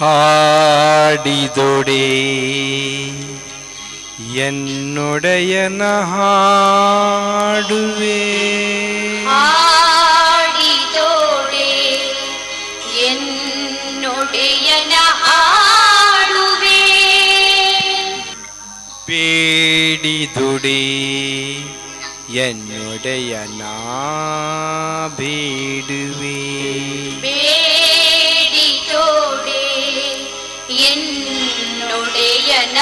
ഹാടിതൊടേ എന്നുടയ നാടുവേ എന്നുടയ നാടുവേ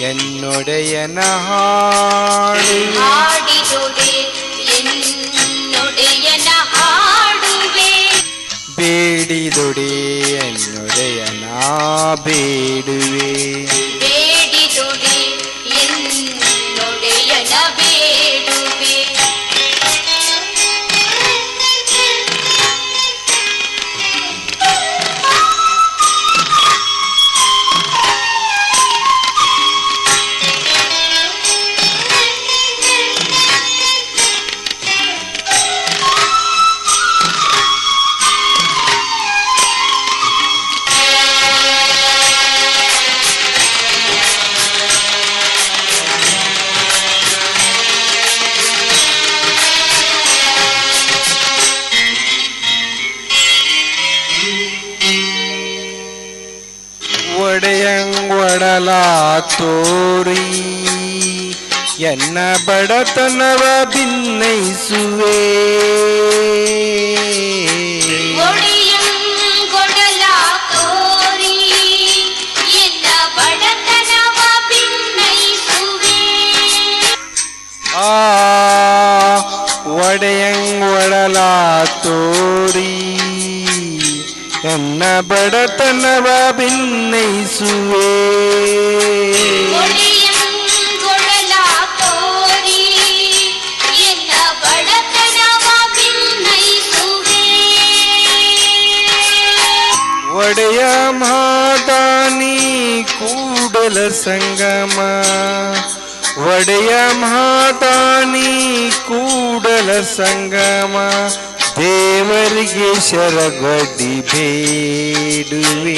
என்னுடையன ஹாடு ಬೇಡಿದೊಡೆ ಎನ್ನುಡೆಯ ನಾ ಬೇಡುವೆ ಒಡೆಯಂಗೊಡಲ ತೋರಿ ಎನ್ನ ಬಡತನವ ಭಿನ್ನೈಸುವೆ ಒಡೆಯಂಗೊಡಲ ತೋರಿ ಎನ್ನ ಬಡತನವ ಭಿನ್ನೈಸುವೆ ಆ ಒಡೆಯಂಗೊಡಲ ತೋರಿ ಎನ್ನ ಬಡತನವ ಭಿನ್ನೈಸುವೆ ಒಡೆಯ ಮಾದಾನಿ ಕೂಡಲ ಸಂಗಮ ಒಡೆಯ ಮಾದಾನಿ ಕೂಡಲ ಸಂಗಮ ದೇವರಿಗೆ ಶರಗಡ್ಡಿ ಬೇಡುವೆ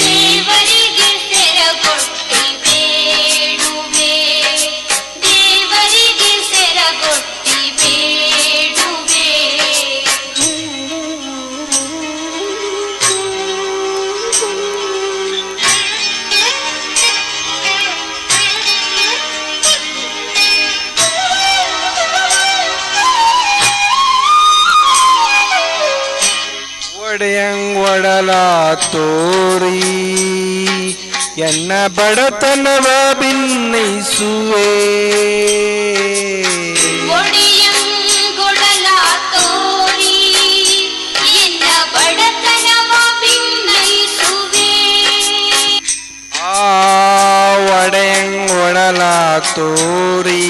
ಒಡೆಯಂಗೊಡಲ ತೋರಿ ಎನ್ನ ಬಡತನವ ಭಿನ್ನೈಸುವೆ ಒಡೆಯಂಗೊಡಲ ತೋರಿ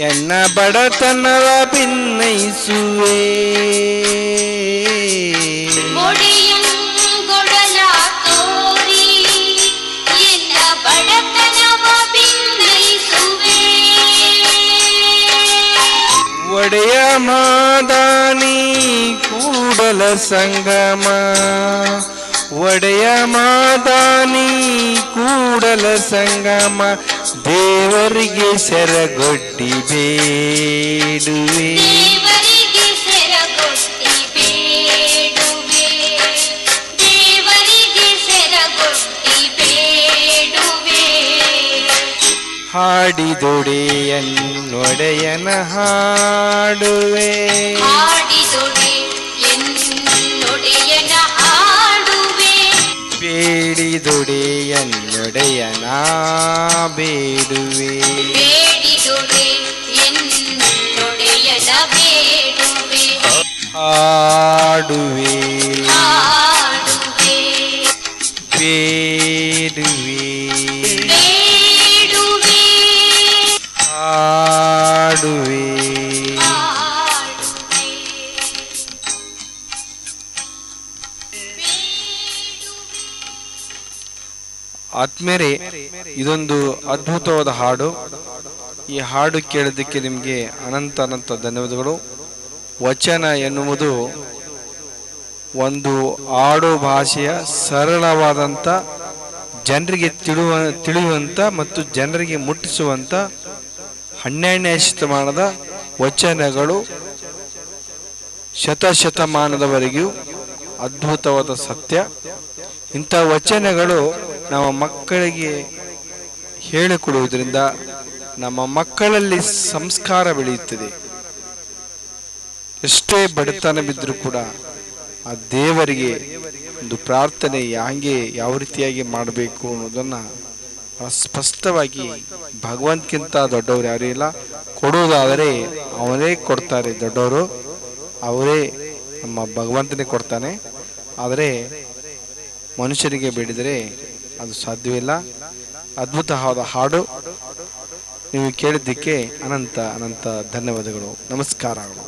ಎನ್ನ ಬಡತನವ ಭಿನ್ನೈಸುವೆ ಒಡೆಯ ಮಾದಾನಿ ಕೂಡಲ ಸಂಗಮ ಒಡೆಯ ಮಾದಾನಿ ಕೂಡಲ ಸಂಗಮ ದೇವರಿಗೆ ಶರಗೊಡ್ಡಿ ಬೇಡುವೆ ಹಾಡಿದುಡಿಯನ್ನೊಡೆಯನ ಹಾಡುವೆ. ಬೇಡಿ ದುಡಿಯನ್ನೊಡೆಯನ ಬೇಡುವೆ. ಹಾಡುವೆ. ಆತ್ಮೇರೆ, ಇದೊಂದು ಅದ್ಭುತವಾದ ಹಾಡು. ಈ ಹಾಡು ಕೇಳೋದಕ್ಕೆ ನಿಮಗೆ ಅನಂತ ಅನಂತ ಧನ್ಯವಾದಗಳು. ವಚನ ಎನ್ನುವುದು ಒಂದು ಆಡು ಭಾಷೆಯ ಸರಳವಾದಂಥ ಜನರಿಗೆ ತಿಳುವ ತಿಳಿಯುವಂಥ ಮತ್ತು ಜನರಿಗೆ ಮುಟ್ಟಿಸುವಂಥ ಹನ್ನೆರಡನೇ ಶತಮಾನದ ವಚನಗಳು ಶತಶತಮಾನದವರೆಗೂ ಅದ್ಭುತವಾದ ಸತ್ಯ. ಇಂಥ ವಚನಗಳು ನಮ್ಮ ಮಕ್ಕಳಿಗೆ ಹೇಳಿಕೊಡುವುದರಿಂದ ನಮ್ಮ ಮಕ್ಕಳಲ್ಲಿ ಸಂಸ್ಕಾರ ಬೆಳೆಯುತ್ತದೆ. ಎಷ್ಟೇ ಬಡತನ ಬಿದ್ದರೂ ಕೂಡ ಆ ದೇವರಿಗೆ ಒಂದು ಪ್ರಾರ್ಥನೆ ಹಂಗೆ ಯಾವ ರೀತಿಯಾಗಿ ಮಾಡಬೇಕು ಅನ್ನೋದನ್ನು ಸ್ಪಷ್ಟವಾಗಿ ಭಗವಂತಕ್ಕಿಂತ ದೊಡ್ಡವರು ಯಾರೂ ಇಲ್ಲ. ಕೊಡುವುದಾದರೆ ಅವನೇ ಕೊಡ್ತಾರೆ. ದೊಡ್ಡವರು ಅವರೇ ನಮ್ಮ ಭಗವಂತನೇ ಕೊಡ್ತಾನೆ. ಆದರೆ ಮನುಷ್ಯರಿಗೆ ಬೇಡಿದರೆ ಅದು ಸಾಧ್ಯವಿಲ್ಲ. ಅದ್ಭುತವಾದ ಹಾಡು. ನೀವು ಕೇಳಿದ್ದಕ್ಕೆ ಅನಂತ ಅನಂತ ಧನ್ಯವಾದಗಳು. ನಮಸ್ಕಾರಗಳು